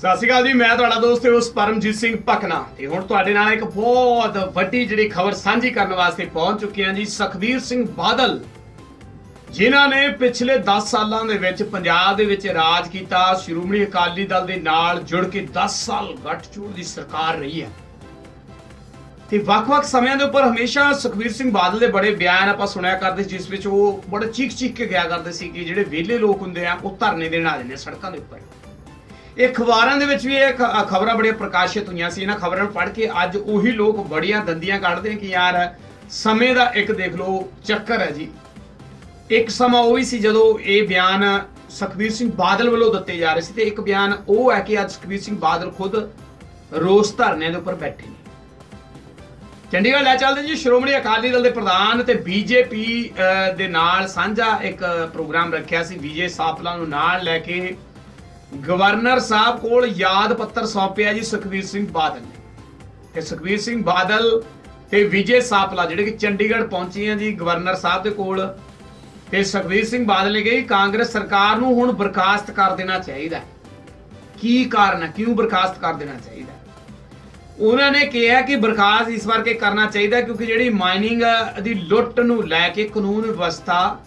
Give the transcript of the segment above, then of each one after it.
ਸਤਿ ਸ਼੍ਰੀ ਅਕਾਲ ਜੀ, ਮੈਂ ਤੁਹਾਡਾ ਦੋਸਤ ਉਸ ਪਰਮਜੀਤ ਸਿੰਘ ਪਕਨਾ ਤੇ ਹੁਣ ਤੁਹਾਡੇ ਨਾਲ ਇੱਕ ਬਹੁਤ ਵੱਡੀ ਜਿਹੜੀ ਖਬਰ ਸਾਂਝੀ ਕਰਨ ਵਾਸਤੇ ਪਹੁੰਚ ਚੁੱਕੇ ਹਾਂ ਜੀ, ਸੁਖਬੀਰ ਸਿੰਘ ਬਾਦਲ, ਜਿਨ੍ਹਾਂ ਨੇ ਪਿਛਲੇ 10 ਸਾਲਾਂ ਦੇ ਵਿੱਚ ਪੰਜਾਬ ਦੇ ਵਿੱਚ ਰਾਜ ਕੀਤਾ, ਸ਼੍ਰੋਮਣੀ ਅਕਾਲੀ ਦਲ ਦੇ ਨਾਲ ਜੁੜ ਕੇ 10 ਸਾਲ ਗੱਠਜੋੜ ਦੀ ਸਰਕਾਰ ਰਹੀ ਹੈ। ਤੇ ਵੱਖ-ਵੱਖ ਸਮਿਆਂ ਦੇ ਉੱਪਰ ਹਮੇਸ਼ਾ ਸੁਖਬੀਰ ਸਿੰਘ ਬਾਦਲ ਦੇ ਬੜੇ ਬਿਆਨ ਆਪਾਂ ਸੁਣਿਆ ਕਰਦੇ ਸੀ, ਜਿਸ ਵਿੱਚ ਉਹ ਬੜੇ ਚੀਕ ਚੀਖ ਕੇ ਗਿਆ ਕਰਦੇ ਸੀ ਕਿ ਜਿਹੜੇ ਵਿਹਲੇ ਲੋਕ ਹੁੰਦੇ ਆ, ਉਹ ਧਰਨੇ ਦੇਣ ਆ ਜਾਂਦੇ ਆ ਸੜਕਾਂ ਦੇ ਉੱਪਰ। ਇਹ ਅਖਬਾਰਾਂ ਦੇ ਵਿੱਚ ਵੀ ਇਹ ਖਬਰਾਂ ਬੜੀਆਂ ਪ੍ਰਕਾਸ਼ਿਤ ਹੋਈਆਂ ਸੀ। ਇਹਨਾਂ ਖਬਰਾਂ ਨੂੰ ਪੜ੍ਹ ਕੇ ਅੱਜ ਉਹੀ ਲੋਕ ਬੜੀਆਂ ਦੰਦੀਆਂ ਕੱਢਦੇ ਕਿ ਯਾਰ ਸਮੇਂ ਦਾ ਇੱਕ ਦੇਖ ਲਓ, ਚੱਕਰ ਹੈ ਜੀ। ਇੱਕ ਸਮਾਂ ਉਹ ਵੀ ਸੀ ਜਦੋਂ ਇਹ ਬਿਆਨ ਸੁਖਬੀਰ ਸਿੰਘ ਬਾਦਲ ਵੱਲੋਂ ਦਿੱਤੇ ਜਾ ਰਹੇ ਸੀ ਤੇ ਇੱਕ ਬਿਆਨ ਉਹ ਹੈ ਕਿ ਅੱਜ ਸੁਖਬੀਰ ਸਿੰਘ ਬਾਦਲ ਖੁਦ ਰੋਸ ਧਰਨਿਆਂ ਦੇ ਉੱਪਰ ਬੈਠੇ ਨੇ। ਚੰਡੀਗੜ੍ਹ ਲੈ ਚੱਲਦੇ ਜੀ, ਸ਼੍ਰੋਮਣੀ ਅਕਾਲੀ ਦਲ ਦੇ ਪ੍ਰਧਾਨ ਤੇ ਬੀਜੇਪੀ ਦੇ ਨਾਲ ਸਾਂਝਾ ਇੱਕ ਪ੍ਰੋਗਰਾਮ ਰੱਖਿਆ ਸੀ। ਵਿਜੇ ਸਾਪਲਾ ਨੂੰ ਨਾਲ ਲੈ ਕੇ ਗਵਰਨਰ ਸਾਹਿਬ ਕੋਲ ਯਾਦ ਪੱਤਰ ਸੌਂਪਿਆ ਜੀ ਸੁਖਬੀਰ ਸਿੰਘ ਬਾਦਲ ਨੇ। ਤੇ ਸੁਖਬੀਰ ਸਿੰਘ ਬਾਦਲ ਤੇ ਵਿਜੇ ਸਾਪਲਾ ਜਿਹੜੇ ਕਿ ਚੰਡੀਗੜ੍ਹ ਪਹੁੰਚੇ ਆ ਜੀ ਗਵਰਨਰ ਸਾਹਿਬ ਦੇ ਕੋਲ। ਤੇ ਸੁਖਬੀਰ ਸਿੰਘ ਬਾਦਲ ਨੇ ਕਹੀ ਕਾਂਗਰਸ ਸਰਕਾਰ ਨੂੰ ਹੁਣ ਬਰਖਾਸਤ ਕਰ ਦੇਣਾ ਚਾਹੀਦਾ ਕੀ ਕਾਰਨ ਹੈ? ਕਿਉਂ ਬਰਖਾਸਤ ਕਰ ਦੇਣਾ ਚਾਹੀਦਾ ਉਹਨਾਂ ਨੇ ਕਿਹਾ ਕਿ ਬਰਖਾਸਤ ਇਸ ਕਰਕੇ ਕਰਨਾ ਚਾਹੀਦਾ ਕਿਉਂਕਿ ਜਿਹੜੀ ਮਾਈਨਿੰਗ ਦੀ ਲੁੱਟ ਨੂੰ ਲੈ ਕੇ ਕਾਨੂੰਨ ਵਿਵਸਥਾ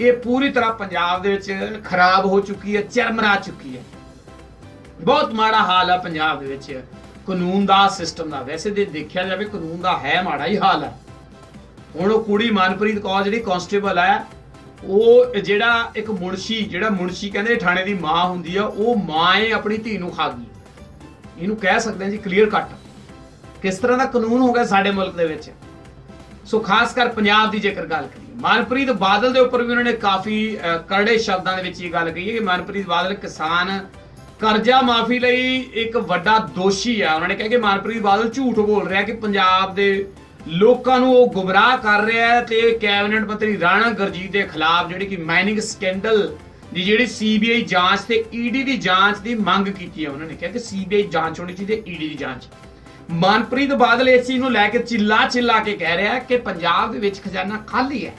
ਇਹ ਪੂਰੀ ਤਰ੍ਹਾਂ ਪੰਜਾਬ ਦੇ ਵਿੱਚ ਖਰਾਬ ਹੋ ਚੁੱਕੀ ਹੈ, ਚਰਮਰਾ ਚੁੱਕੀ ਹੈ। ਬਹੁਤ ਮਾੜਾ ਹਾਲ ਹੈ ਪੰਜਾਬ ਦੇ ਵਿੱਚ। ਕਾਨੂੰਨ ਦਾ ਸਿਸਟਮ ਦਾ। ਵੈਸੇ ਜੇ ਦੇਖਿਆ ਜਾਵੇ, ਕਾਨੂੰਨ ਦਾ ਹੈ ਮਾੜਾ ਹੀ ਹਾਲ ਹੈ ਹੁਣ ਉਹ ਕੁੜੀ ਮਨਪ੍ਰੀਤ ਕੌਰ ਜਿਹੜੀ ਕਾਂਸਟੇਬਲ ਹੈ ਉਹ ਜਿਹੜਾ ਇੱਕ ਮੁਨਸ਼ੀ, ਜਿਹੜਾ ਮੁਨਸ਼ੀ ਕਹਿੰਦੇ ਥਾਣੇ ਦੀ ਮਾਂ ਹੁੰਦੀ ਆ, ਉਹ ਮਾਂ ਏ, ਆਪਣੀ ਧੀ ਨੂੰ ਖਾ ਗਈ। ਇਹਨੂੰ ਕਹਿ ਸਕਦੇ ਹਾਂ ਜੀ ਕਲੀਅਰ ਕੱਟ ਕਿਸ ਤਰ੍ਹਾਂ ਦਾ ਕਾਨੂੰਨ ਹੋ ਗਿਆ ਸਾਡੇ ਮੁਲਕ ਦੇ ਵਿੱਚ? ਸੋ ਖਾਸ ਕਰ ਪੰਜਾਬ ਦੀ ਜੇਕਰ ਗੱਲ ਕਰੀਏ। ਮਨਪ੍ਰੀਤ ਬਾਦਲ ਦੇ ਉੱਪਰ ਵੀ ਉਹਨਾਂ ਨੇ ਕਾਫੀ ਕਰੜੇ ਸ਼ਬਦਾਂ ਦੇ ਵਿੱਚ ਇਹ ਗੱਲ ਕਹੀ ਹੈ ਕਿ ਮਨਪ੍ਰੀਤ ਬਾਦਲ ਕਿਸਾਨ ਕਰਜ਼ਾ ਮਾਫੀ ਲਈ ਇੱਕ ਵੱਡਾ ਦੋਸ਼ੀ ਹੈ ਉਹਨਾਂ ਨੇ ਕਿਹਾ ਕਿ ਮਨਪ੍ਰੀਤ ਬਾਦਲ ਝੂਠ ਬੋਲ ਰਿਹਾ ਕਿ ਪੰਜਾਬ ਦੇ ਲੋਕਾਂ ਨੂੰ ਉਹ ਗੁੰਮਰਾਹ ਕਰ ਰਿਹਾ ਹੈ ਤੇ ਕੈਬਨਿਟ ਮੰਤਰੀ ਰਾਣਾ ਗੁਰਜੀਤ ਦੇ ਖਿਲਾਫ ਜਿਹੜੀ ਕਿ ਮਾਈਨਿੰਗ ਸਕੈਂਡਲ ਦੀ ਜਿਹੜੀ ਸੀਬੀਆਈ ਜਾਂਚ ਤੇ ਈਡੀ ਦੀ ਜਾਂਚ ਦੀ ਮੰਗ ਕੀਤੀ ਹੈ, ਉਹਨਾਂ ਨੇ ਕਿਹਾ ਕਿ ਸੀਬੀਆਈ ਜਾਂਚ ਹੋਣੀ ਚਾਹੀਦੀ ਹੈ ਈਡੀ ਦੀ ਜਾਂਚ। ਮਨਪ੍ਰੀਤ ਬਾਦਲ ਇਸ ਚੀਜ਼ ਨੂੰ ਲੈ ਕੇ ਚਿੱਲਾ ਚਿੱਲਾ ਕੇ ਕਹਿ ਰਿਹਾ ਕਿ ਪੰਜਾਬ ਦੇ ਵਿੱਚ ਖਜ਼ਾਨਾ ਖਾਲੀ ਹੈ।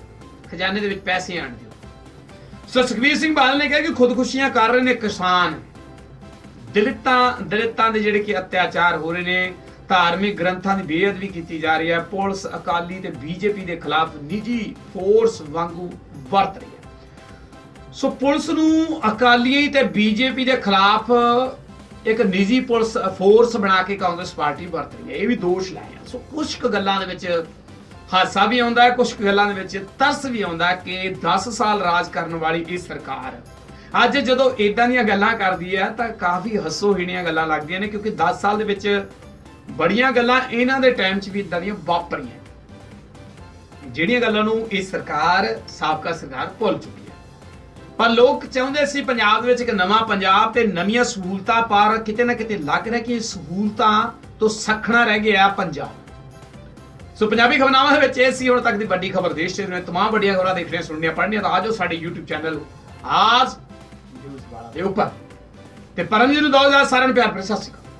ਖਜ਼ਾਨੇ ਦੇ ਵਿੱਚ ਪੈਸੇ ਆਣ ਦਿਓ। ਸੋ ਸੁਖਬੀਰ ਸਿੰਘ ਬਾਦਲ ਨੇ ਕਿਹਾ ਕਿ ਖੁਦਕੁਸ਼ੀਆਂ ਕਰ ਰਹੇ ਨੇ ਕਿਸਾਨ। ਦਲਿਤਾਂ ਦਲਿਤਾਂ ਦੇ ਜਿਹੜੇ ਕਿ ਅਤਿਆਚਾਰ ਹੋ ਰਹੇ ਨੇ, ਧਾਰਮਿਕ ਗ੍ਰੰਥਾਂ ਦੀ ਬੇਅਦਬੀ ਕੀਤੀ ਜਾ ਰਹੀ ਹੈ। ਪੁਲਿਸ, ਅਕਾਲੀ ਤੇ ਬੀਜੇਪੀ ਦੇ ਖਿਲਾਫ ਨਿੱਜੀ ਫੋਰਸ ਵਾਂਗੂ ਵਰਤ ਰਹੀ ਹੈ। ਸੋ ਪੁਲਿਸ ਨੂੰ ਅਕਾਲੀਆਂ ਤੇ ਬੀਜੇਪੀ ਦੇ ਖਿਲਾਫ ਇੱਕ ਨਿੱਜੀ ਪੁਲਿਸ ਫੋਰਸ ਬਣਾ ਕੇ ਕਾਂਗਰਸ ਪਾਰਟੀ ਵਰਤ ਰਹੀ ਹੈ। ਇਹ ਵੀ ਦੋਸ਼ ਲਾਇਆ। ਸੋ ਕੁਝ ਕੁ ਗੱਲਾਂ ਦੇ ਵਿੱਚ ਹਾਸਾ ਵੀ ਆਉਂਦਾ ਹੈ ਕੁਝ ਗੱਲਾਂ ਦੇ ਵਿੱਚ ਤਰਸ ਵੀ ਆਉਂਦਾ ਕਿ 10 ਸਾਲ ਰਾਜ ਕਰਨ ਵਾਲੀ ਇਹ ਸਰਕਾਰ ਅੱਜ ਜਦੋਂ ਇਦਾਂ ਦੀਆਂ ਗੱਲਾਂ ਕਰਦੀ ਹੈ, ਤਾਂ ਕਾਫੀ ਹੱਸੋਹੀਣੀਆਂ ਗੱਲਾਂ ਲੱਗਦੀਆਂ ਨੇ, ਕਿਉਂਕਿ 10 ਸਾਲ ਦੇ ਵਿੱਚ ਬੜੀਆਂ ਗੱਲਾਂ ਇਹਨਾਂ ਦੇ ਟਾਈਮ 'ਚ ਵੀ ਇਦਾਂ ਦੀਆਂ ਵਾਪਰੀਆਂ। ਜਿਹੜੀਆਂ ਗੱਲਾਂ ਨੂੰ ਇਹ ਸਰਕਾਰ, ਸਾਬਕਾ ਸਰਕਾਰ ਭੁੱਲ ਚੁੱਕੀ ਹੈ। ਪਰ ਲੋਕ ਚਾਹੁੰਦੇ ਸੀ ਪੰਜਾਬ ਦੇ ਵਿੱਚ ਇੱਕ ਨਵਾਂ ਪੰਜਾਬ ਤੇ ਨਵੀਆਂ ਸਹੂਲਤਾਂ ਪਰ ਕਿਤੇ ਨਾ ਕਿਤੇ ਲੱਗ ਰਿਹਾ ਕਿ ਇਹ ਸਹੂਲਤਾਂ ਤੋਂ ਸਖਣਾ ਰਹਿ ਗਿਆ ਪੰਜਾਬ। ਸੋ ਪੰਜਾਬੀ ਖਬਰਨਾਮਾ ਦੇ ਵਿੱਚ ਇਹ ਸੀ ਹੁਣ ਤੱਕ ਦੀ ਵੱਡੀ ਖਬਰ ਦੇਸ਼ ਦੇ ਵਿੱਚ ਤਮਾਮ ਵੱਡੀਆਂ ਖਬਰਾਂ ਦੇਖ ਦੇਖਣੀਆਂ ਸੁਣਨੀਆਂ ਪੜ੍ਹਨੀਆਂ ਤਾਂ ਆਜੋ ਸਾਡੇ YouTube ਚੈਨਲ ਆਜ ਨਿਊਜ਼ ਵਾਲਾ ਦੇ ਉੱਪਰ। ਤੇ ਪਰਮਜੀਤ ਨੂੰ ਦੋ ਹਜ਼ਾਰ ਸਾਰਿਆਂ ਨੂੰ ਪਿਆਰ ਭਰੀ ਸਤਿ ਸ਼੍ਰੀ ਅਕਾਲ।